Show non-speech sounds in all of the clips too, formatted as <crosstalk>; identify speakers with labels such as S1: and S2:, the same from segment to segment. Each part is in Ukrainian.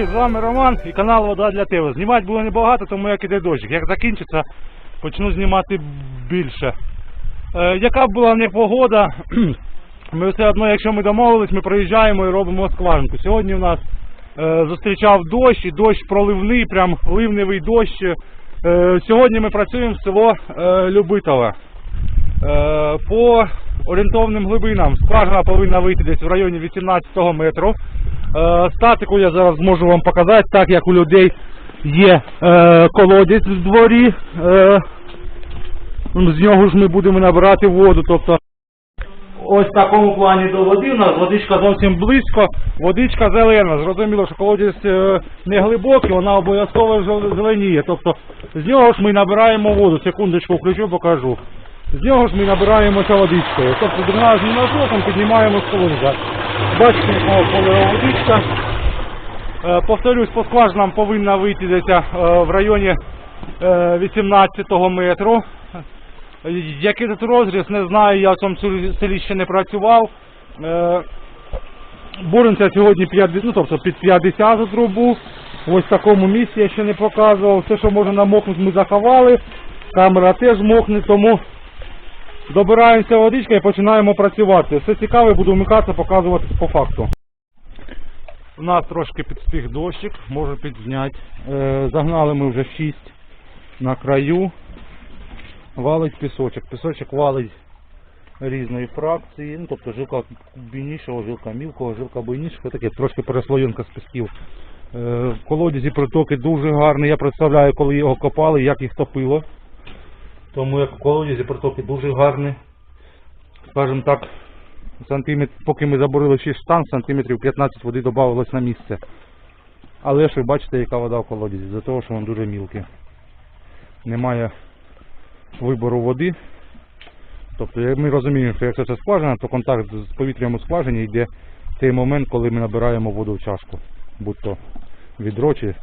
S1: Привіт, з вами Роман і канал Вода для тебе. Знімати було небагато, тому як іде дощик. Як закінчиться, почну знімати більше. Е, яка б була не погода, <clears throat> ми все одно, якщо ми домовились, ми приїжджаємо і робимо скважинку. Сьогодні у нас е, зустрічав дощ, і дощ проливний, прям ливневий дощ. Е, сьогодні ми працюємо в село е, Любитове. Е, по орієнтовним глибинам скважина повинна вийти десь в районі 18 метру. Е, статику я зараз зможу вам показати, так як у людей є е, колодязь в дворі. Е, ну, з нього ж ми будемо набирати воду. Тобто ось в такому плані до води. У нас водичка зовсім близько, водичка зелена. Зрозуміло, що колодязь не глибокий, вона обов'язково зеленіє. Тобто з нього ж ми набираємо воду. Секундочку включу, покажу. З нього ж ми набираємося водичкою. Тобто дренажним насосом піднімаємо з колодязя. Бачите, якого кольору водичка. Е, Повторюсь, по скважинам повинна вийти десь е, в районі е, 18 метру. Е, Який тут розріз, не знаю, я в цьому селі- ще не працював. Е, Боремося сьогодні 50, ну, тобто під 50 трубу. Ось в такому місці я ще не показував. Все, що може намокнути, ми заховали. Камера теж мокне, тому добираємося водичка і починаємо працювати. Все цікаве, буду вмикатися, показувати по факту. У нас трошки підстиг дощик, можу підзняти. Е, загнали ми вже 6 на краю. Валить пісочок. Пісочок валить різної фракції, ну, тобто жилка бійнішого, жилка мілкого, жилка буйнішого, таке трошки переслоєнка з пісків. Е, в колодязі притоки дуже гарні. Я представляю, коли його копали, як їх топило. Тому як в колодязі притоки дуже гарні. Скажімо так, сантиметр, поки ми заборили 6 штан, сантиметрів 15 води додавалось на місце. Але ж ви бачите, яка вода в колодязі, за того, що він дуже мілкий. Немає вибору води. Тобто ми розуміємо, що якщо це скважина, то контакт з повітрям у скважині йде в той момент, коли ми набираємо воду в чашку, будь-то відро чи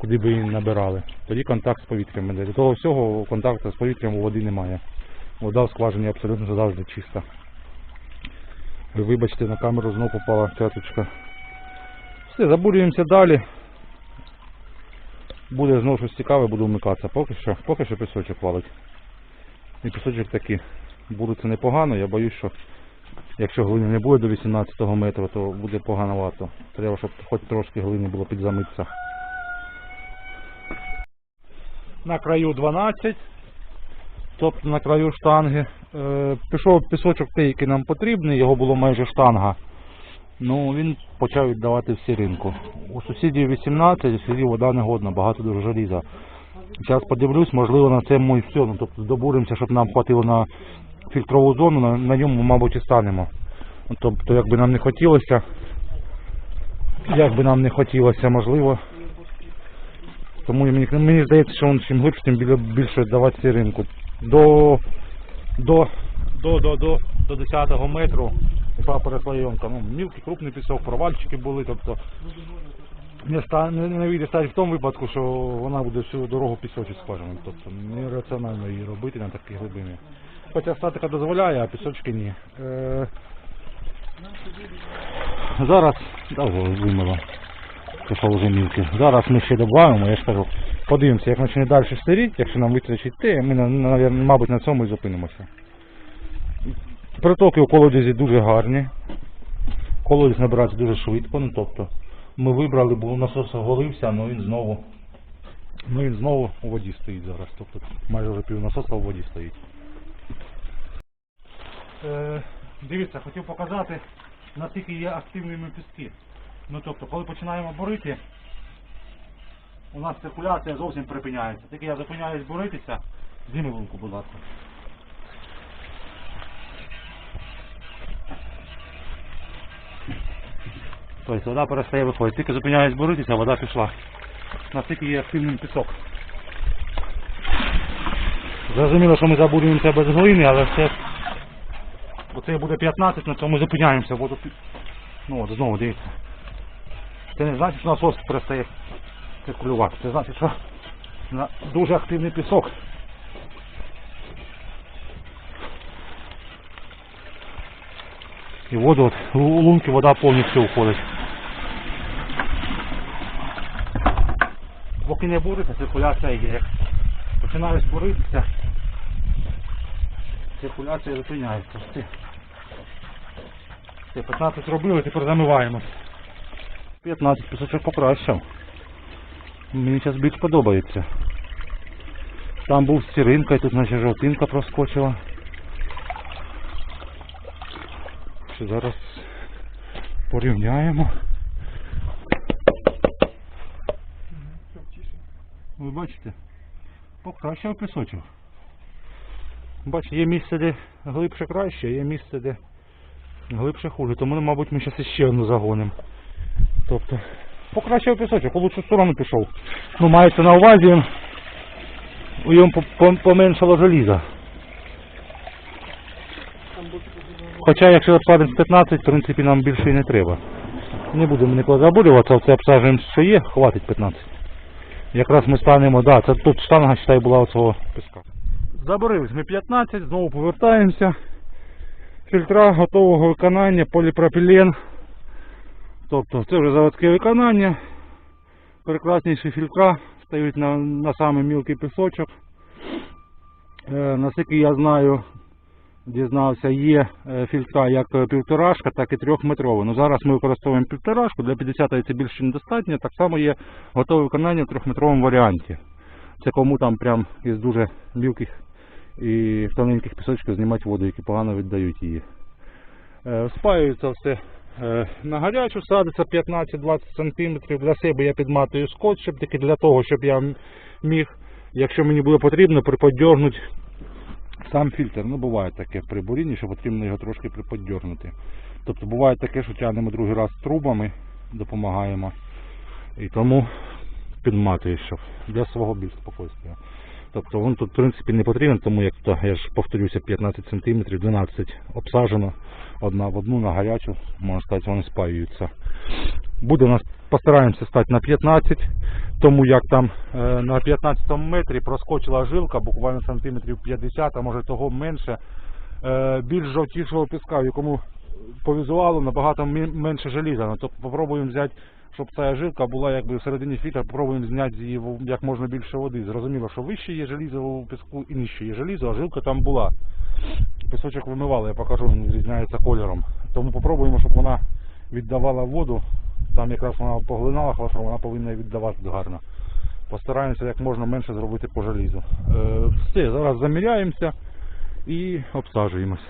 S1: куди би її набирали. Тоді контакт з повітрям йде. До того всього контакту з повітрям у води немає. Вода в скважині абсолютно завжди чиста. Ви Вибачте, на камеру знову попала цяточка. Все, забурюємося далі. Буде знову щось цікаве, буду вмикатися. Поки що, поки що пісочок валить. І пісочок такий. Буде це непогано, я боюсь, що якщо глини не буде до 18 метру, то буде погановато. Треба, щоб хоч трошки глини було підзамитися. На краю 12, тобто на краю штанги. Е, пішов пісочок той, який нам потрібний, його було майже штанга. Ну, він почав віддавати в сіринку. У сусідів 18, у сусідів вода негодна, багато дуже желіза. Зараз подивлюсь, можливо, на цьому і все. Ну, тобто добуримося, щоб нам хватило на фільтрову зону, на, на ньому, мабуть, і станемо. Ну, Тобто, як би нам не хотілося, як би нам не хотілося, можливо. Тому мені, мені здається, що він чим глибше, тим більше давати сіринку. До, до, до, до, до, до 10 метру пішла переслоєнка. Ну, мілкий, крупний пісок, провальчики були, тобто не, не, не вийде стати в тому випадку, що вона буде всю дорогу пісочі скважина. Тобто нераціонально її робити на такій глибині. Хоча статика дозволяє, а пісочки ні. Е, зараз довго вимило. Вже мілкий. Зараз ми ще додаємо, я ж кажу, подивимося, як почне далі старіть, якщо нам вистачить те, ми, мабуть, на цьому і зупинимося. Притоки у колодязі дуже гарні. Колодязь набирається дуже швидко, ну тобто ми вибрали, бо насос оголився, але він знову ну він знову у воді стоїть зараз. Тобто майже вже пів насоса у воді стоїть. Е, дивіться, хотів показати, наскільки є активними піски. Ну тобто, коли починаємо борити, у нас циркуляція зовсім припиняється. Тільки я зупиняюсь боритися, зніми лунку, будь ласка. Тобто вода перестає виходити. Тільки зупиняюсь боротися, вода пішла. Наскільки є активним пісок. Зрозуміло, що ми забурюємося без глини, але все. Оце буде 15, на цьому зупиняємося. Воду... Ну от знову дивіться. Це не значить, що насос перестає циркулювати. Це значить, що на дуже активний пісок. І воду, от, у лунки вода повністю уходить. Поки не буриться, циркуляція є. Починаєш буритися, циркуляція зупиняється. Все. Все, 15 зробили, тепер замиваємо. 15 пісочок покращав. Мені зараз більш подобається. Там був сіринка, і тут наче жовтинка проскочила. Зараз порівняємо. Ви бачите? Покращав пісочок. Бачите, є місце, де глибше краще, є місце, де глибше хуже. Тому, мабуть, ми зараз ще одну загонимо. Тобто, покращав пісочок, у лучшу сторону пішов. Ну, мається на увазі, у по- поменшало желіза. Хоча, якщо обсадимо з 15, в принципі, нам більше і не треба. Не будемо ніколи забурюватися, це обсаджуємо, що є, хватить 15. Якраз ми станемо, да, це тут штанга, считай, була оцього піска. Заборились ми 15, знову повертаємося. Фільтра готового виконання, поліпропілен. Тобто це вже заводське виконання. Прекрасніші фільтра стають на, на самий мілкий пісочок. Е, наскільки я знаю, дізнався, є е, фільтра як е, півторашка, так і трьохметрова. Ну, зараз ми використовуємо півторашку, для 50 це більше недостатньо. Так само є готове виконання в трьохметровому варіанті. Це кому там прям із дуже мілких і тоненьких пісочків знімати воду, які погано віддають її. Е, Спаюється все на гарячу, садиться 15-20 см. Для себе я підматую скотчем, тільки для того, щоб я міг, якщо мені буде потрібно, приподдьорнути сам фільтр. Ну, буває таке при бурінні, що потрібно його трошки приподдьорнути. Тобто буває таке, що тягнемо другий раз трубами, допомагаємо. І тому підматую, щоб для свого більш спокійствия. Тобто він тут в принципі не потрібен, тому як то, я ж повторюся 15 см, 12 обсаджено, одна в одну на гарячу, можна сказати, вони спаюються. Буде нас, постараємося стати на 15, тому як там е, на 15 метрі проскочила жилка, буквально сантиметрів 50, а може того менше, е, більш жовтішого піска, в якому по візуалу набагато менше желіза. Тобто попробуємо взяти, щоб ця жилка була якби всередині фільтра, попробуємо зняти з її як можна більше води. Зрозуміло, що вище є желізо у піску і нижче є желізо, а жилка там була. Пісочок вимивали, я покажу, він відрізняється кольором. Тому попробуємо, щоб вона віддавала воду. Там якраз вона поглинала хорошо, вона повинна віддавати гарно. Постараємося як можна менше зробити по желізу. Е, все, зараз заміряємося і обсаджуємось.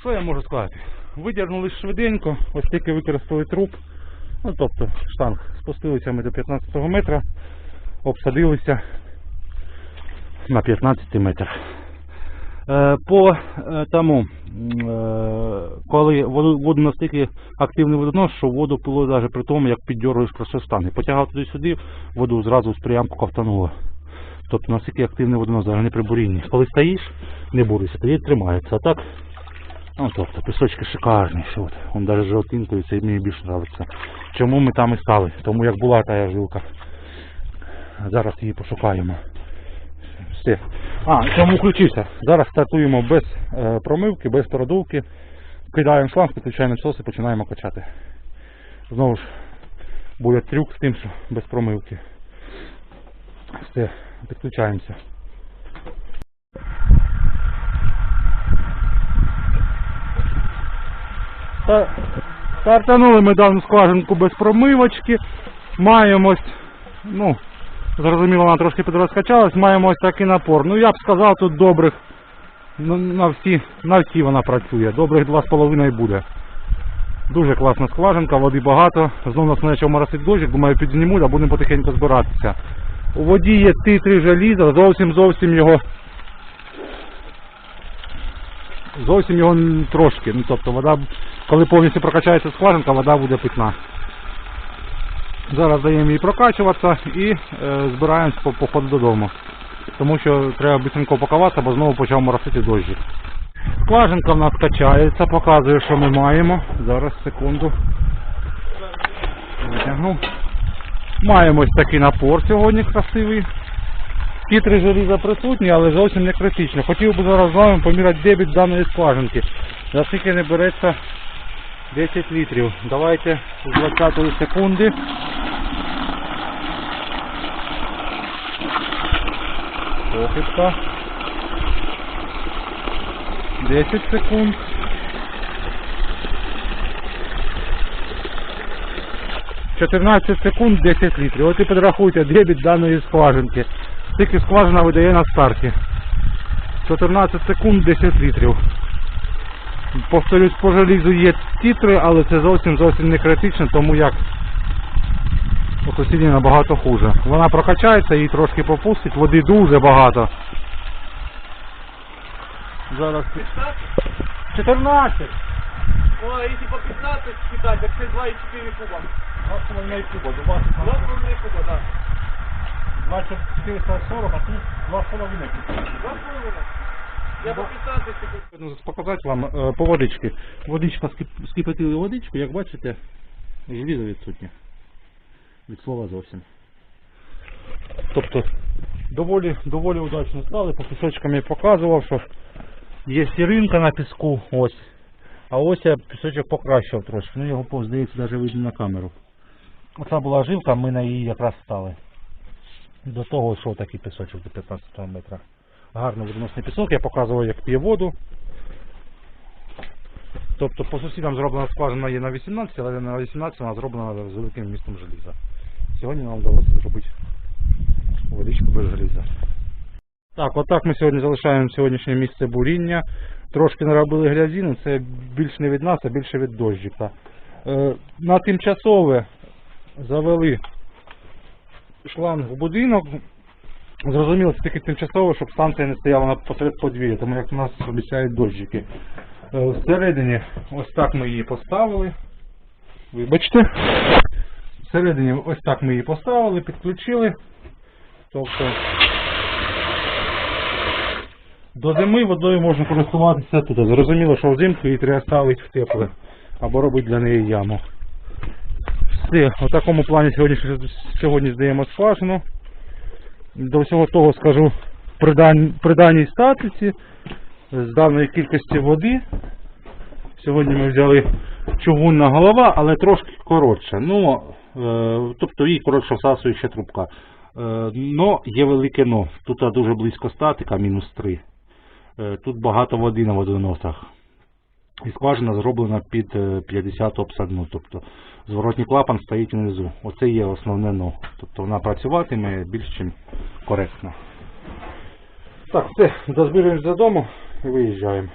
S1: Що я можу сказати? Видягнули швиденько, ось тільки використали труп. Ну тобто штанг. Спустилися ми до 15 метра, обсадилися на 15 метрах. Е, По е, тому, е, коли воду, настільки активний водонос, що воду пило навіть при тому, як піддьоруєш просто штани. Потягав туди-сюди, воду зразу з приямку ковтануло. Тобто настільки активний водонос, навіть не при бурінні. Коли стоїш, не буришся, тоді тримається. А так, ну тобто, пісочки шикарні. От. Он навіть жовтинкою, це мені більше подобається. Чому ми там і стали? Тому як була та жилка. Зараз її пошукаємо. Все. А, чому включився? Зараз стартуємо без е, промивки, без продувки. Кидаємо шланг, підключаємо насос і починаємо качати. Знову ж буде трюк з тим, що без промивки. Все, підключаємося. Стартанули ми дану скважинку без промивочки. Маємо ось, ну, зрозуміло, вона трошки підрозкачалась, маємо ось такий напор. Ну я б сказав, тут добрих ну, на всі, на всі вона працює. Добрих 2,5 буде. Дуже класна скважинка, води багато. Знову нас почав моросити дощик, думаю, підзнімуть, а будемо потихеньку збиратися. У воді є титри желіза, зовсім зовсім його. Зовсім його трошки. Ну, тобто вода, коли повністю прокачається скважинка, вода буде питна. Зараз даємо їй прокачуватися і е, збираємось по походу додому. Тому що треба швидко пакуватися, бо знову почав моросити дощик. Скважинка в нас качається, показує, що ми маємо. Зараз, секунду. Витягну. Маємо ось такий напор сьогодні красивий. Тітри желіза присутні, але зовсім не критично. Хотів би зараз з вами поміряти дебіт даної скважинки. За скільки не береться 10 літрів. Давайте з 20 секунди. Похибка. 10 секунд. Чотирнадцять секунд 10 літрів. От і підрахуйте дебіт даної скважинки. Скільки скважина видає на старті. 14 секунд 10 літрів. Повторюсь, по желізу є тітри, але це зовсім зовсім не критично, тому як у сусідній набагато хуже. Вона прокачається, її трошки попустить, води дуже багато. Зараз 14!
S2: О, если по 15 считать, так это 2,4 куба.
S1: 2,5 куба, до
S2: 2,5 куба, да.
S1: 2440, а тут 2,5 куба.
S2: 2,5. Я по 15 секунд.
S1: Ну, Показати вам е, по водички. Водичка скип- скипятили водичку, як бачите, желізо відсутнє. Від слова зовсім. Тобто доволі, доволі удачно стали, по пісочкам я показував, що є сіринка на піску, ось. А ось я пісочок покращив трошки, ну його по- здається навіть видно на камеру. Оця була жилка, ми на її якраз стали. До того йшов такий пісочок до 15 метра. Гарно водоносний пісок, я показував, як п'є воду. Тобто по сусідам зроблена скважина є на 18, але на 18 вона зроблена з великим містом желіза. Сьогодні нам вдалося зробити водичку без желіза. Так, отак ми сьогодні залишаємо сьогоднішнє місце буріння. Трошки наробили грязіну, це більше не від нас, а більше від дощика. Е, на тимчасове завели шланг в будинок. Зрозуміло, це таки тимчасово, щоб станція не стояла на посеред подвір'я, тому як у нас обіцяють дощики. Е, Всередині ось так ми її поставили. Вибачте. Всередині ось так ми її поставили, підключили. Тобто до зими водою можна користуватися тут. Зрозуміло, що взимку її треба ставити в тепле або робити для неї яму. Все, в такому плані сьогодні, сьогодні здаємо скважину. До всього того скажу при, дан- при даній статиці з даної кількості води. Сьогодні ми взяли чугунна голова, але трошки коротша. Ну, е, тобто її коротше всасуюча трубка. Е, но є велике но. Тут дуже близько статика, мінус 3. Е, тут багато води на водоносах. І скважина зроблена під е, 50 обсадну. Тобто зворотній клапан стоїть внизу. Оце є основне но. Тобто вона працюватиме більш чим коректно. Так, все, дозбираємось додому і виїжджаємо.